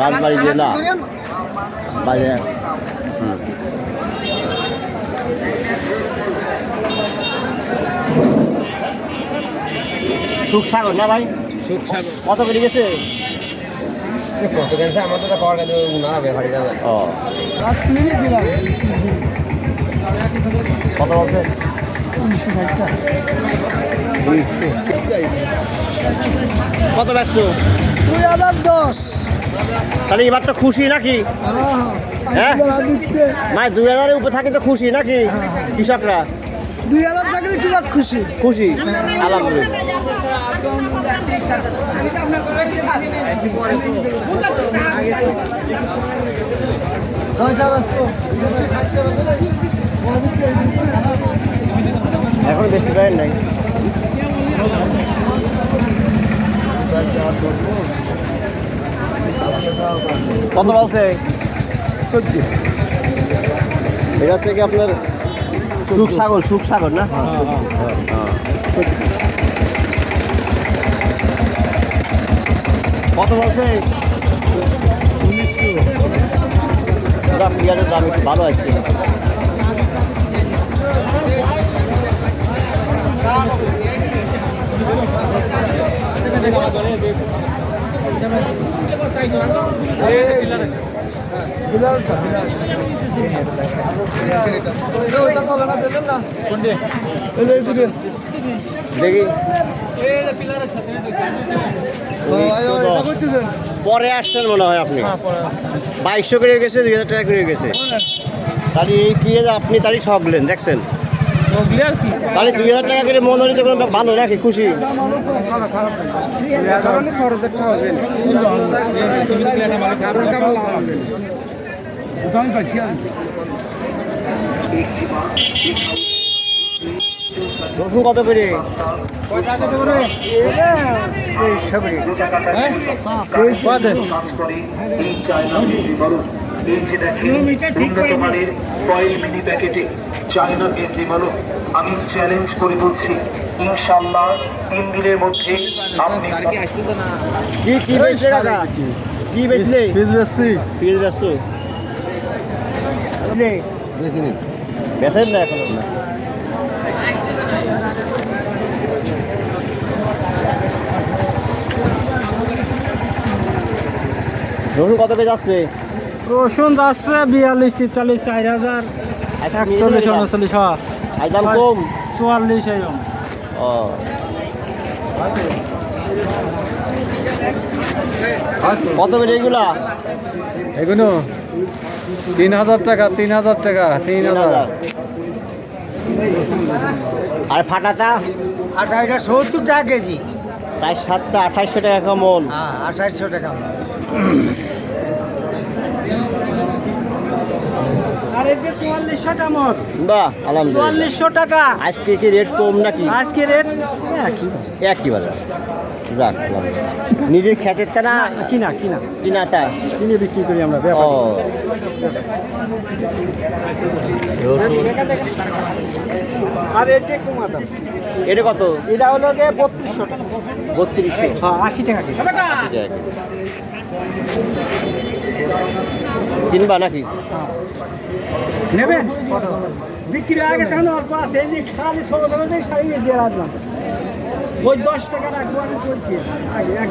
রাজবাড়ি জেলা। বাজার হুম। সুখ সাগর না ভাই? সুখ সাগর। কত করে গেছে? কত গেছে আমাদের তো পাওয়ার কাছে উনারা ব্যাপারীরা যায় ও। কত বলছে? দুইশো। কত ব্যস্ত দুই হাজার দশ। তাহলে এবার তো খুশি নাকি? হ্যাঁ? মানে দুই হাজারের উপরে থাকি তো খুশি নাকি কৃষকরা? দুই হাজার থাকলে কি খুশি? খুশি? আলহামদুলিল্লাহ। এখন বেশি পারেন নাই। কত বলছে? সত্যি এটা হচ্ছে কি আপনার সুখ সাগর সুখ সাগর না? কত বলছে? পেঁয়াজের দাম একটু ভালো আছে। উনিশশো পরে আসছেন মনে হয় আপনি। বাইশশো করে গেছে, দুই হাজার টাকা করে গেছে। তাহলে এই পেঁয়াজ আপনি তাহলে ঠকলেন দেখছেন? তাহলে দুই হাজার টাকা করে মনে হলে তো কোনো ভালো নাকি খুশি? রসুন কত করে? কাজ করে বলুন আমি চ্যালেঞ্জ করে বলছি ইনশাল্লাহ তিন দিনের মধ্যে আপনি কি কি বেচলে কাকা? কি? বেচলে? ফিজ বেশি পিস ব্যস্ত বেচেন। না এখন। না রসুন কত পেয়ে যাচ্ছে? রসুন যাচ্ছে বিয়াল্লিশ তেতাল্লিশ চার হাজার। একচল্লিশ উনচল্লিশ হ্যাঁ। দাম কম। চুয়াল্লিশ এরকম ও। কত করে এগুলা? এগুলো তিন হাজার টাকা তিন হাজার টাকা তিন হাজার। আর ফাটাতা আঠাইটা সত্তর টাকা কেজি। চার সাতটা আঠাইশশো টাকা কেমন। হ্যাঁ টাকা আর এটা চুয়াল্লিশশো টাকা মত বাহ আলহামদুলিল্লাহ। চুয়াল্লিশশো টাকা। আজকে কি রেট কম নাকি? আজকে রেট একই একই বাজার। যাক নিজের খেতের তা না? কিনা কিনা। কিনা তা? কিনে বিক্রি করি আমরা ও। আর এটা কত? এটা হলো গিয়ে বত্রিশশো টাকা। বত্রিশশো। হ্যাঁ আশি টাকা কিনবা নাকি? নেবেন বিক্রি হয়ে গেছে অল্প আছে। এই যে খালি ছোটো ছোটো যে শাড়ি দিয়ে রাখলাম ওই দশ টাকা রাখব আমি বলছি। আগে এক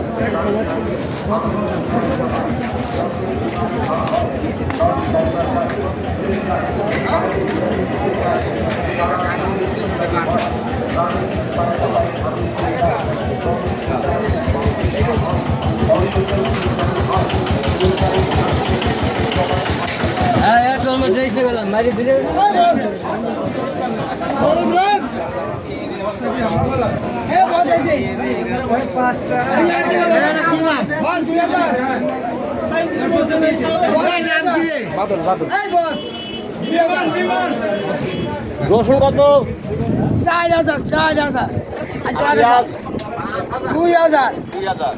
রসুন কত? চার হাজার চার হাজার? দুই হাজার। দুই হাজার।